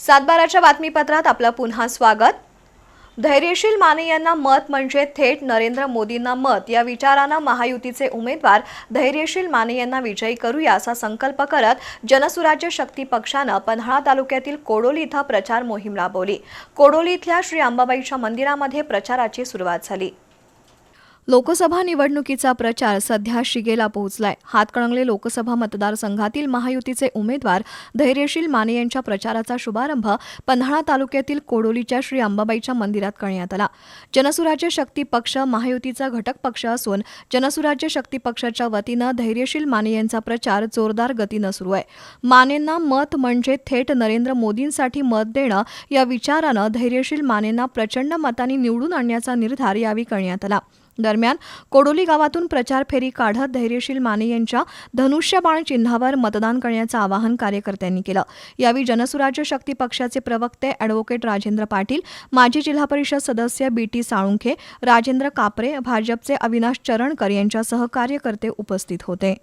सातबाराच्या बातमीपत्रात आपलं पुन्हा स्वागत. धैर्यशील माने यांना मत म्हणजे थेट नरेंद्र मोदींना मत. या विचारानं महायुतीचे उमेदवार धैर्यशील माने यांना विजयी करूया असा संकल्प करत जनसुराज्य शक्ती पक्षानं पन्हाळा तालुक्यातील कोडोली इथं प्रचार मोहीम राबवली. कोडोली इथल्या श्री अंबाबाईच्या मंदिरामध्ये प्रचाराची सुरुवात झाली. लोकसभा निवडणुकीचा प्रचार सध्या शिगेला पोहोचलाय. हातकणंगले लोकसभा मतदारसंघातील महायुतीचे उमेदवार धैर्यशील माने यांच्या प्रचाराचा शुभारंभ पन्हाळा तालुक्यातील कोडोलीच्या श्री अंबाबाईच्या मंदिरात करण्यात आला. जनसुराज्य शक्ती पक्ष महायुतीचा घटक पक्ष असून जनसुराज्य शक्ती पक्षाच्या वतीनं धैर्यशील माने यांचा प्रचार जोरदार गतीनं सुरू आहे. मानेंना मत म्हणजे थेट नरेंद्र मोदींसाठी मत देणं या विचारानं धैर्यशील मानेंना प्रचंड मतांनी निवडून आणण्याचा निर्धार यावेळी करण्यात आला. दरम्यान कोडोली गावातून प्रचार फेरी काढत धैर्यशील माने यांच्या धनुष्यबाण चिन्हावर मतदान करण्याचं आवाहन कार्यकर्त्यांनी केलं. यावेळी जनसुराज्य शक्ती पक्षाचे प्रवक्ते अॅडव्होकेट राजेंद्र पाटील माजी जिल्हा परिषद सदस्य बी टी साळुंखे राजेंद्र कापरे भाजपचे अविनाश चरणकर यांच्यासह कार्यकर्ते उपस्थित होते.